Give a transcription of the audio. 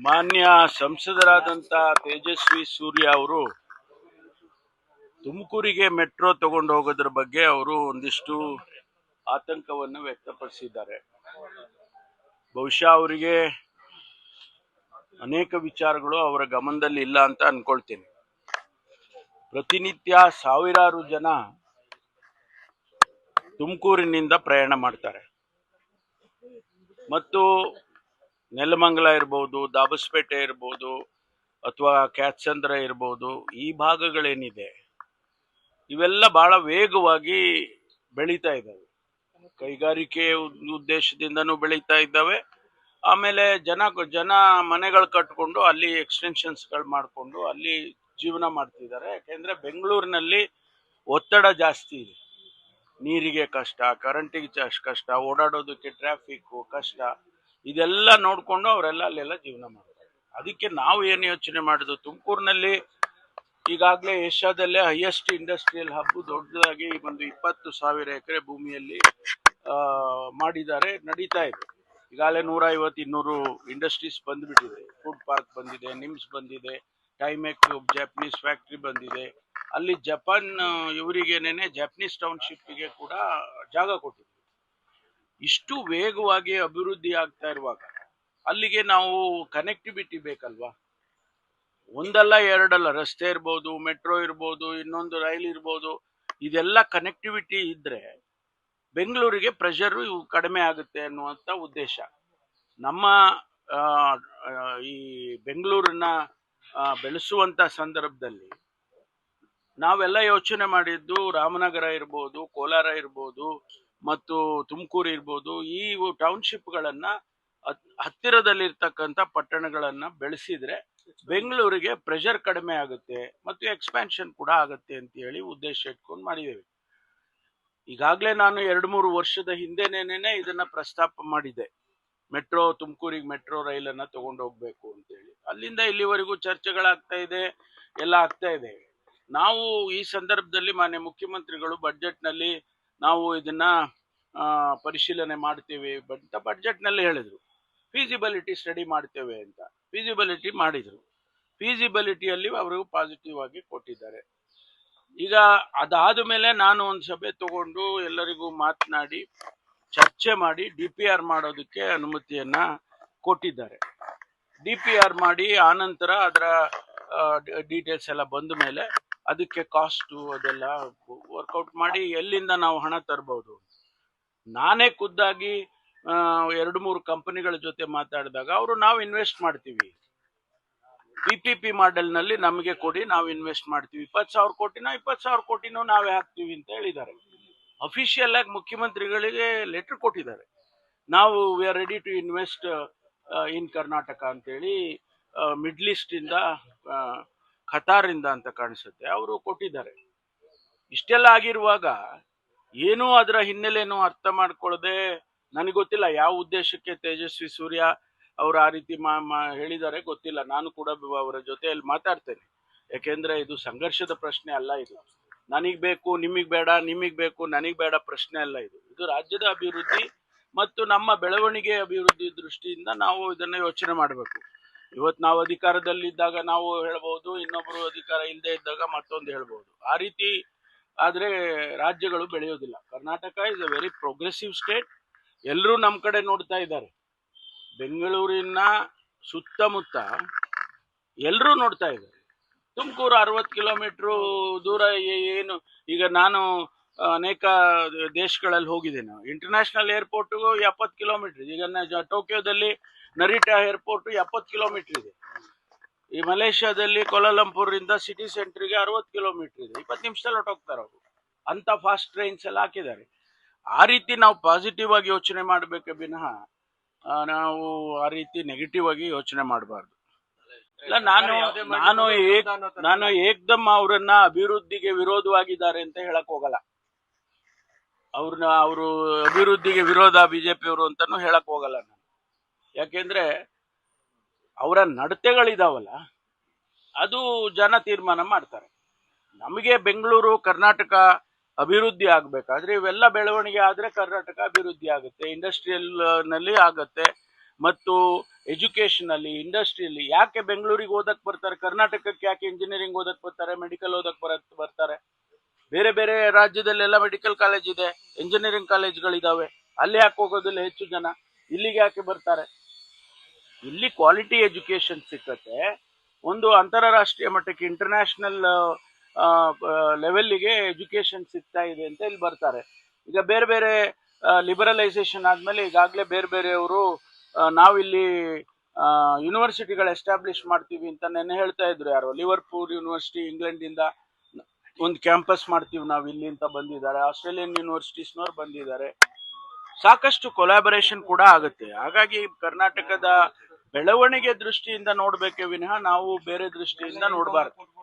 ಮಾನ್ಯ ಸಂಸದರಾದಂತ ತೇಜಸ್ವಿ ಸೂರ್ಯ ಅವರು ತುಮಕೂರಿಗೆ ಮೆಟ್ರೋ ತಗೊಂಡು ಹೋಗೋದ್ರ ಬಗ್ಗೆ ಅವರು ಒಂದಿಷ್ಟು ಆತಂಕವನ್ನು ವ್ಯಕ್ತಪಡಿಸಿದ್ದಾರೆ. ಬಹುಶಃ ಅವರಿಗೆ ಅನೇಕ ವಿಚಾರಗಳು ಅವರ ಗಮನದಲ್ಲಿ ಇಲ್ಲ ಅಂತ ಅನ್ಕೊಳ್ತೀನಿ. ಪ್ರತಿನಿತ್ಯ ಸಾವಿರಾರು ಜನ ತುಮಕೂರಿನಿಂದ ಪ್ರಯಾಣ ಮಾಡ್ತಾರೆ. ಮತ್ತು ನೆಲಮಂಗಲ ಇರ್ಬೋದು, ದಾಬಸ್ಪೇಟೆ ಇರ್ಬೋದು, ಅಥವಾ ಕ್ಯಾತ್ಸಂದ್ರ ಇರ್ಬೋದು, ಈ ಭಾಗಗಳೇನಿದೆ, ಇವೆಲ್ಲ ಬಹಳ ವೇಗವಾಗಿ ಬೆಳೀತಾ ಇದ್ದಾವೆ. ಕೈಗಾರಿಕೆ ಉದ್- ಉದ್ದೇಶದಿಂದನೂ ಬೆಳೀತಾ ಇದ್ದಾವೆ. ಆಮೇಲೆ ಜನ ಜನ ಮನೆಗಳು ಕಟ್ಕೊಂಡು ಅಲ್ಲಿ ಎಕ್ಸ್ಟೆನ್ಷನ್ಸ್ಗಳು ಮಾಡಿಕೊಂಡು ಅಲ್ಲಿ ಜೀವನ ಮಾಡ್ತಿದ್ದಾರೆ. ಯಾಕೆಂದರೆ ಬೆಂಗಳೂರಿನಲ್ಲಿ ಒತ್ತಡ ಜಾಸ್ತಿ ಇದೆ. ನೀರಿಗೆ ಕಷ್ಟ, ಕರೆಂಟಿಗೆ ಕಷ್ಟ, ಓಡಾಡೋದಕ್ಕೆ ಟ್ರಾಫಿಕ್ಕು ಕಷ್ಟ. ಇದೆಲ್ಲ ನೋಡಿಕೊಂಡು ಅವರೆಲ್ಲ ಅಲ್ಲೆಲ್ಲ ಜೀವನ ಮಾಡ್ತಾರೆ. ಅದಕ್ಕೆ ನಾವು ಏನು ಯೋಚನೆ ಮಾಡಿದ್ವು ತುಮಕೂರಿನಲ್ಲಿ ಈಗಾಗಲೇ ಏಷ್ಯಾದಲ್ಲೇ ಹೈಯೆಸ್ಟ್ ಇಂಡಸ್ಟ್ರಿಯಲ್ ಹಬ್ ದೊಡ್ಡದಾಗಿ ಒಂದು ಇಪ್ಪತ್ತು ಸಾವಿರ ಎಕರೆ ಭೂಮಿಯಲ್ಲಿ ಮಾಡಿದ್ದಾರೆ, ನಡೀತಾ ಇದೆ. ಈಗಾಗಲೇ ನೂರ ಐವತ್ತು ಇನ್ನೂರು ಇಂಡಸ್ಟ್ರೀಸ್ ಬಂದುಬಿಟ್ಟಿದೆ. ಫುಡ್ ಪಾರ್ಕ್ ಬಂದಿದೆ ನಿಮ್ಸ್ ಬಂದಿದೆ ಟೈಮೆಕ್ ಜಪನೀಸ್ ಫ್ಯಾಕ್ಟ್ರಿ ಬಂದಿದೆ. ಅಲ್ಲಿ ಜಪಾನ್ ಇವರಿಗೇನೇನೆ ಜಪನೀಸ್ ಟೌನ್ಶಿಪ್ಗೆ ಕೂಡ ಜಾಗ ಕೊಟ್ಟಿದೆ ಇಷ್ಟು ವೇಗವಾಗಿ ಅಭಿವೃದ್ಧಿ ಆಗ್ತಾ ಇರುವಾಗ ಅಲ್ಲಿಗೆ ನಾವು ಕನೆಕ್ಟಿವಿಟಿ ಬೇಕಲ್ವಾ? ಒಂದಲ್ಲ ಎರಡಲ್ಲ, ರಸ್ತೆ ಇರ್ಬೋದು ಮೆಟ್ರೋ ಇರ್ಬೋದು, ಇನ್ನೊಂದು ರೈಲ್ ಇರ್ಬೋದು, ಇದೆಲ್ಲ ಕನೆಕ್ಟಿವಿಟಿ ಇದ್ರೆ ಬೆಂಗಳೂರಿಗೆ ಪ್ರೆಷರ್ ಕಡಿಮೆ ಆಗುತ್ತೆ ಅನ್ನುವಂಥ ಉದ್ದೇಶ. ನಮ್ಮ ಈ ಬೆಂಗಳೂರನ್ನ ಬೆಳೆಸುವಂಥ ಸಂದರ್ಭದಲ್ಲಿ ನಾವೆಲ್ಲ ಯೋಚನೆ ಮಾಡಿದ್ದು ರಾಮನಗರ ಇರ್ಬೋದು, ಕೋಲಾರ ಇರ್ಬೋದು ಮತ್ತು ತುಮಕೂರು ಇರ್ಬೋದು, ಈ ಟೌನ್ಶಿಪ್ಗಳನ್ನು ಹತ್ತಿರದಲ್ಲಿರ್ತಕ್ಕಂಥ ಪಟ್ಟಣಗಳನ್ನು ಬೆಳೆಸಿದ್ರೆ ಬೆಂಗಳೂರಿಗೆ ಪ್ರೆಷರ್ ಕಡಿಮೆ ಆಗುತ್ತೆ ಮತ್ತು ಎಕ್ಸ್ಪ್ಯಾನ್ಷನ್ ಕೂಡ ಆಗುತ್ತೆ ಅಂತ ಹೇಳಿ ಉದ್ದೇಶ ಇಟ್ಕೊಂಡು ಮಾಡಿದ್ದೇವೆ. ಈಗಾಗಲೇ ನಾನು ಎರಡು ಮೂರು ವರ್ಷದ ಹಿಂದೆನೇನೆ ಇದನ್ನ ಪ್ರಸ್ತಾಪ ಮಾಡಿದೆ. ಮೆಟ್ರೋ, ತುಮಕೂರಿಗೆ ಮೆಟ್ರೋ ರೈಲನ್ನು ತಗೊಂಡು ಹೋಗ್ಬೇಕು ಅಂತೇಳಿ ಅಲ್ಲಿಂದ ಇಲ್ಲಿವರೆಗೂ ಚರ್ಚೆಗಳಾಗ್ತಾ ಇದೆ, ಎಲ್ಲ ಆಗ್ತಾ ಇದೆ. ನಾವು ಈ ಸಂದರ್ಭದಲ್ಲಿ ಮಾನ್ಯ ಮುಖ್ಯಮಂತ್ರಿಗಳು ಬಜೆಟ್ನಲ್ಲಿ ನಾವು ಇದನ್ನ ಪರಿಶೀಲನೆ ಮಾಡ್ತೀವಿ ಅಂತ ಬಡ್ಜೆಟ್ನಲ್ಲಿ ಹೇಳಿದರು. ಫೀಸಿಬಿಲಿಟಿ ಸ್ಟಡಿ ಮಾಡ್ತೇವೆ ಅಂತ. ಫೀಸಿಬಿಲಿಟಿ ಮಾಡಿದ್ರು. ಫೀಸಿಬಿಲಿಟಿಯಲ್ಲಿ ಅವರು ಪಾಸಿಟಿವ್ ಆಗಿ ಕೊಟ್ಟಿದ್ದಾರೆ. ಈಗ ಅದಾದ ಮೇಲೆ ನಾನು ಒಂದು ಸಭೆ ತಗೊಂಡು ಎಲ್ಲರಿಗೂ ಮಾತನಾಡಿ, ಚರ್ಚೆ ಮಾಡಿ ಡಿ ಪಿ ಆರ್ ಮಾಡೋದಕ್ಕೆ ಅನುಮತಿಯನ್ನ ಕೊಟ್ಟಿದ್ದಾರೆ. ಡಿ ಪಿ ಆರ್ ಮಾಡಿ ಆನಂತರ ಅದರ ಡೀಟೇಲ್ಸ್ ಎಲ್ಲ ಬಂದ ಮೇಲೆ ಅದಕ್ಕೆ ಕಾಸ್ಟು ಅದೆಲ್ಲ ವರ್ಕೌಟ್ ಮಾಡಿ ಎಲ್ಲಿಂದ ನಾವು ಹಣ ತರ್ಬೋದು ನಾನೇ ಖುದ್ದಾಗಿ ಎರಡು ಮೂರು ಕಂಪನಿಗಳ ಜೊತೆ ಮಾತಾಡಿದಾಗ ಅವರು ನಾವು ಇನ್ವೆಸ್ಟ್ ಮಾಡ್ತೀವಿ. ಪಿ ಪಿ ಪಿ ನಲ್ಲಿ ನಮಗೆ ಕೊಡಿ ನಾವು ಇನ್ವೆಸ್ಟ್ ಮಾಡ್ತೀವಿ. ಇಪ್ಪತ್ತು ಸಾವಿರ ಕೋಟಿನ ಇಪ್ಪತ್ತು ಸಾವಿರ ಕೋಟಿನೋ ನಾವೇ ಹಾಕ್ತೀವಿ ಅಂತ ಹೇಳಿದ್ದಾರೆ. ಅಫಿಷಿಯಲ್ ಆಗಿ ಮುಖ್ಯಮಂತ್ರಿಗಳಿಗೆ ಲೆಟರ್ ಕೊಟ್ಟಿದ್ದಾರೆ. ನಾವು we are ready to invest in Karnataka ಅಂತೇಳಿ ಮಿಡ್ಲ್ ಈಸ್ಟ್ ಇಂದ ಆ, ಖತಾರಿಂದ ಅಂತ ಕಾಣಿಸುತ್ತೆ. ಅವರು ಕೊಟ್ಟಿದ್ದಾರೆ. ಇಷ್ಟೆಲ್ಲ ಆಗಿರುವಾಗ ಏನೂ ಅದರ ಹಿನ್ನೆಲೆಯನ್ನು ಅರ್ಥ ಮಾಡ್ಕೊಳ್ಳದೆ ನನಗೆ ಗೊತ್ತಿಲ್ಲ ಯಾವ ಉದ್ದೇಶಕ್ಕೆ ತೇಜಸ್ವಿ ಸೂರ್ಯ ಅವರು ಆ ರೀತಿ ಮಾ ಹೇಳಿದ್ದಾರೆ ಗೊತ್ತಿಲ್ಲ. ನಾನು ಕೂಡ ಅವರ ಜೊತೆಯಲ್ಲಿ ಮಾತಾಡ್ತೇನೆ. ಯಾಕೆಂದ್ರೆ ಇದು ಸಂಘರ್ಷದ ಪ್ರಶ್ನೆ ಅಲ್ಲ ಇದು. ನನಗ್ ಬೇಕು ನಿಮಗ್ ಬೇಡ ನಿಮಗ್ ಬೇಕು, ನನಗ್ ಬೇಡ ಪ್ರಶ್ನೆ ಅಲ್ಲ ಇದು. ಇದು ರಾಜ್ಯದ ಅಭಿವೃದ್ಧಿ ಮತ್ತು ನಮ್ಮ ಬೆಳವಣಿಗೆ ಅಭಿವೃದ್ಧಿ ದೃಷ್ಟಿಯಿಂದ ನಾವು ಇದನ್ನ ಯೋಚನೆ ಮಾಡಬೇಕು. ಇವತ್ತು ನಾವು ಅಧಿಕಾರದಲ್ಲಿದ್ದಾಗ ನಾವು ಹೇಳ್ಬೋದು, ಇನ್ನೊಬ್ರು ಅಧಿಕಾರ ಇಲ್ಲದೆ ಇದ್ದಾಗ ಮತ್ತೊಂದು ಹೇಳ್ಬೋದು. ಆ ರೀತಿ ಆದ್ರೆ ರಾಜ್ಯಗಳು ಬೆಳೆಯೋದಿಲ್ಲ. Karnataka is a very progressive state ಎಲ್ಲರೂ ನಮ್ಮ ಕಡೆ ನೋಡ್ತಾ ಇದ್ದಾರೆ. ಬೆಂಗಳೂರಿನ ಸುತ್ತಮುತ್ತ ಎಲ್ಲರೂ ನೋಡ್ತಾ ಇದ್ದಾರೆ. ತುಮಕೂರು ಅರವತ್ತು ಕಿಲೋಮೀಟ್ರು ದೂರ ಏನು, ಈಗ ನಾನು ಅನೇಕ ದೇಶಗಳಲ್ಲಿ ಹೋಗಿದ್ದೇನೆ. ಇಂಟರ್ನ್ಯಾಷನಲ್ ಏರ್ಪೋರ್ಟ್ಗೂ ಎಪ್ಪತ್ತು ಕಿಲೋಮೀಟರ್ ಈಗ ಟೋಕಿಯೋದಲ್ಲಿ ನರಿಟಾ ಏರ್ಪೋರ್ಟ್ ಎಪ್ಪತ್ತು ಕಿಲೋಮೀಟರ್ ಇದೆ. ಈ ಮಲೇಷ್ಯಾದಲ್ಲಿ ಕೋಲಾಲಂಪುರಿಂದ ಸಿಟಿ ಸೆಂಟ್ರಿಗೆ ಅರವತ್ತು ಕಿಲೋಮೀಟರ್ ಇದೆ. ಇಪ್ಪತ್ತು ನಿಮಿಷದಲ್ಲಿ ಹೊಟ್ಟೋಗ್ತಾರೆ ಅವರು. ಅಂತ ಫಾಸ್ಟ್ ಟ್ರೈನ್ಸ್ ಎಲ್ಲ ಹಾಕಿದ್ದಾರೆ. ಆ ರೀತಿ ನಾವು ಪಾಸಿಟಿವ್ ಆಗಿ ಯೋಚನೆ ಮಾಡಬೇಕೆ ವಿನಃ ನಾವು ಆ ರೀತಿ ನೆಗೆಟಿವ್ ಆಗಿ ಯೋಚನೆ ಮಾಡಬಾರ್ದು. ಇಲ್ಲ, ನಾನು ನಾನು ಏಕ್, ನಾನು ಏಕ್ದಮ್ ಅವರನ್ನ ಅಭಿವೃದ್ಧಿಗೆ ವಿರೋಧವಾಗಿದ್ದಾರೆ ಅಂತ ಹೇಳಕ್ ಹೋಗಲ್ಲ. ಅವ್ರನ್ನ, ಅವರು ಅಭಿವೃದ್ಧಿಗೆ ವಿರೋಧ ಬಿಜೆಪಿ ಅವರು ಅಂತಾನು ಹೇಳಕ್ ಹೋಗಲ್ಲ ನಾನು. ಯಾಕೆಂದ್ರೆ ಅವರ ನಡತೆಗಳಿದಾವಲ್ಲ, ಅದು ಜನ ತೀರ್ಮಾನ ಮಾಡ್ತಾರೆ. ನಮಗೆ ಬೆಂಗಳೂರು, ಕರ್ನಾಟಕ ಅಭಿವೃದ್ಧಿ ಆಗ್ಬೇಕಾದ್ರೆ ಇವೆಲ್ಲ ಬೆಳವಣಿಗೆ ಆದ್ರೆ ಕರ್ನಾಟಕ ಅಭಿವೃದ್ಧಿ ಆಗುತ್ತೆ ಇಂಡಸ್ಟ್ರಿಯಲ್ನಲ್ಲಿ ಆಗುತ್ತೆ, ಮತ್ತು ಎಜುಕೇಶನ್ ಅಲ್ಲಿ ಇಂಡಸ್ಟ್ರಿಯಲ್ಲಿ ಯಾಕೆ ಬೆಂಗಳೂರಿಗೆ ಓದಕ್ ಬರ್ತಾರೆ, ಕರ್ನಾಟಕಕ್ಕೆ ಯಾಕೆ ಇಂಜಿನಿಯರಿಂಗ್ ಓದಕ್ ಬರ್ತಾರೆ ಮೆಡಿಕಲ್ ಓದಕ್ ಬರಕ್ ಬರ್ತಾರೆ? ಬೇರೆ ಬೇರೆ ರಾಜ್ಯದಲ್ಲೆಲ್ಲ ಮೆಡಿಕಲ್ ಕಾಲೇಜ್ ಇದೆ ಇಂಜಿನಿಯರಿಂಗ್ ಕಾಲೇಜ್ಗಳಿದಾವೆ ಅಲ್ಲಿ ಯಾಕೆ ಹೋಗೋದಿಲ್ಲ ಹೆಚ್ಚು ಜನ? ಇಲ್ಲಿಗೆ ಯಾಕೆ ಬರ್ತಾರೆ? ಇಲ್ಲಿ ಕ್ವಾಲಿಟಿ ಎಜುಕೇಶನ್ ಸಿಕ್ಕತ್ತೆ. ಒಂದು ಅಂತಾರಾಷ್ಟ್ರೀಯ ಮಟ್ಟಕ್ಕೆ ಇಂಟರ್ನ್ಯಾಷನಲ್ ಲೆವೆಲ್ಗೆ ಎಜುಕೇಶನ್ ಸಿಗ್ತಾ ಇದೆ ಅಂತ ಇಲ್ಲಿ ಬರ್ತಾರೆ. ಈಗ ಬೇರೆ ಬೇರೆ ಲಿಬರಲೈಸೇಷನ್ ಆದ್ಮೇಲೆ ಈಗಾಗಲೇ ಬೇರೆ ಬೇರೆಯವರು ನಾವಿಲ್ಲಿ ಯೂನಿವರ್ಸಿಟಿಗಳು ಎಸ್ಟಾಬ್ಲಿಷ್ ಮಾಡ್ತೀವಿ ಅಂತ ನೆನ್ನೆ ಹೇಳ್ತಾ ಇದ್ರು ಯಾರು. ಲಿವರ್ಪೂಲ್ ಯೂನಿವರ್ಸಿಟಿ ಇಂಗ್ಲೆಂಡಿಂದ ಒಂದು ಕ್ಯಾಂಪಸ್ ಮಾಡ್ತೀವಿ ನಾವು ಇಲ್ಲಿ ಅಂತ ಬಂದಿದ್ದಾರೆ. ಆಸ್ಟ್ರೇಲಿಯನ್ ಯೂನಿವರ್ಸಿಟೀಸ್ನವ್ರು ಬಂದಿದ್ದಾರೆ. ಸಾಕಷ್ಟು ಕೊಲಾಬರೇಷನ್ ಕೂಡ ಆಗುತ್ತೆ. ಹಾಗಾಗಿ ಕರ್ನಾಟಕದ ಬೆಳವಣಿಗೆ ದೃಷ್ಟಿಯಿಂದ ನೋಡ್ಬೇಕೇ ವಿನಃ ನಾವು ಬೇರೆ ದೃಷ್ಟಿಯಿಂದ ನೋಡಬಾರ್ದು.